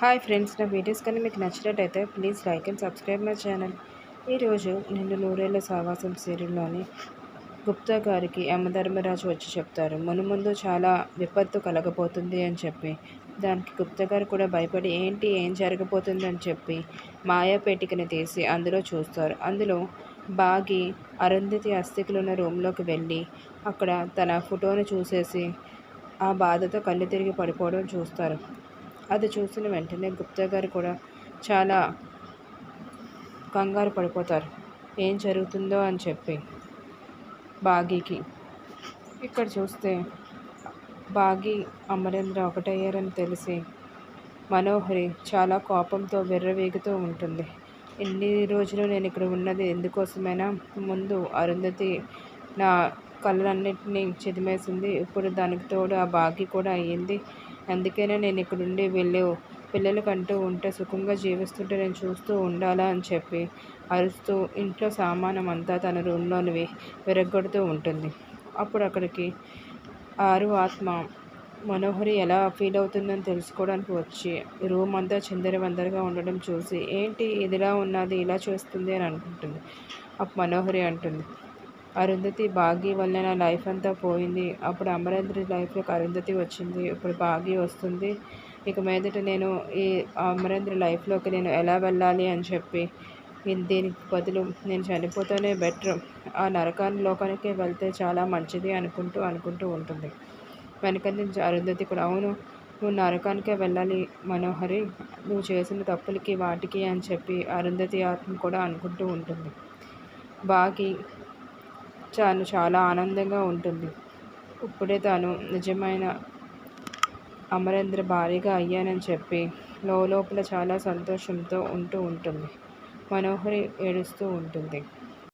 Hi friends నా videos కానీ మీకు నచ్చినట్టయితే please like and subscribe my channel. ఈరోజు నేను నూరేళ్ళ సావాసం సీరియల్లోని గుప్తా గారికి యమధర్మరాజు వచ్చి చెప్తారు. మునుముందు చాలా విపత్తు కలగబోతుంది అని చెప్పి. దానికి గుప్తా గారు కూడా భయపడి ఏంటి ఏం జరగబోతుంది? అని చెప్పి మాయాపేటికని తీసి అందులో చూస్తారు. అందులో బాగి అరుంధతి అస్థికులున్న రూమ్లోకి వెళ్ళి అక్కడ తన ఫోటోని చూసేసి ఆ బాధతో కళ్ళు తిరిగి పడిపోవడం చూస్తారు. అది చూసిన వెంటనే గుప్తా గారు కూడా చాలా కంగారు పడిపోతారు. ఏం జరుగుతుందో అని చెప్పి బాగీకి. ఇక్కడ చూస్తే బాగి అమరేంద్ర ఒకటయ్యారని తెలిసి మనోహరి చాలా కోపంతో విర్రవేగుతూ ఉంటుంది. ఎన్ని రోజులు నేను ఇక్కడ ఉన్నది ఎందుకోసమైనా? ముందు అరుంధతి నా కళ్ళన్నింటినీ చిదిమేసింది. ఇప్పుడు దానికి తోడు ఆ బాగి కూడా అయ్యింది. అందుకనే నేను ఇక్కడుండి వెళ్ళి పిల్లలకంటూ ఉంటే సుఖంగా జీవిస్తుంటే నేను చూస్తూ ఉండాలా అని చెప్పి అరుస్తూ ఇంట్లో సామానం అంతా తన రూమ్లోనివి విరగొడుతూ ఉంటుంది. అప్పుడు అక్కడికి ఆరు ఆత్మ మనోహరి ఎలా ఫీల్ అవుతుందని తెలుసుకోవడానికి వచ్చి రూమ్ అంతా చిందరవందరగా ఉండడం చూసి ఏంటి? ఇదిలా ఉన్నది? ఇలా చూస్తుంది? అని అనుకుంటుంది. అప్పుడు మనోహరి అంటుంది అరుంధతి భాగి వల్ల నా లైఫ్ అంతా పోయింది. అప్పుడు అమరేంద్ర లైఫ్లోకి అరుంధతి వచ్చింది. ఇప్పుడు భాగి వస్తుంది. ఇక మీదట నేను ఈ అమరేంద్ర లైఫ్లోకి నేను ఎలా వెళ్ళాలి అని చెప్పి దీనికి బదులు నేను చనిపోతేనే బెటర్. ఆ నరకాన్ని లోకానికి వెళ్తే చాలా మంచిది అనుకుంటూ అనుకుంటూ ఉంటుంది. వెనక నుంచి అరుంధతి కూడా అవును నువ్వు నరకానికే వెళ్ళాలి మనోహరి. నువ్వు చేసిన తప్పులకి వాటికి అని చెప్పి అరుంధతి ఆత్మ కూడా అనుకుంటూ ఉంటుంది. బాగి తాను చాలా ఆనందంగా ఉంటుంది. ఇప్పుడే తాను నిజమైన అమరేంద్ర భారీగా అయ్యానని చెప్పి లోపల చాలా సంతోషంతో ఉంటూ ఉంటుంది. మనోహరి ఏడుస్తూ ఉంటుంది.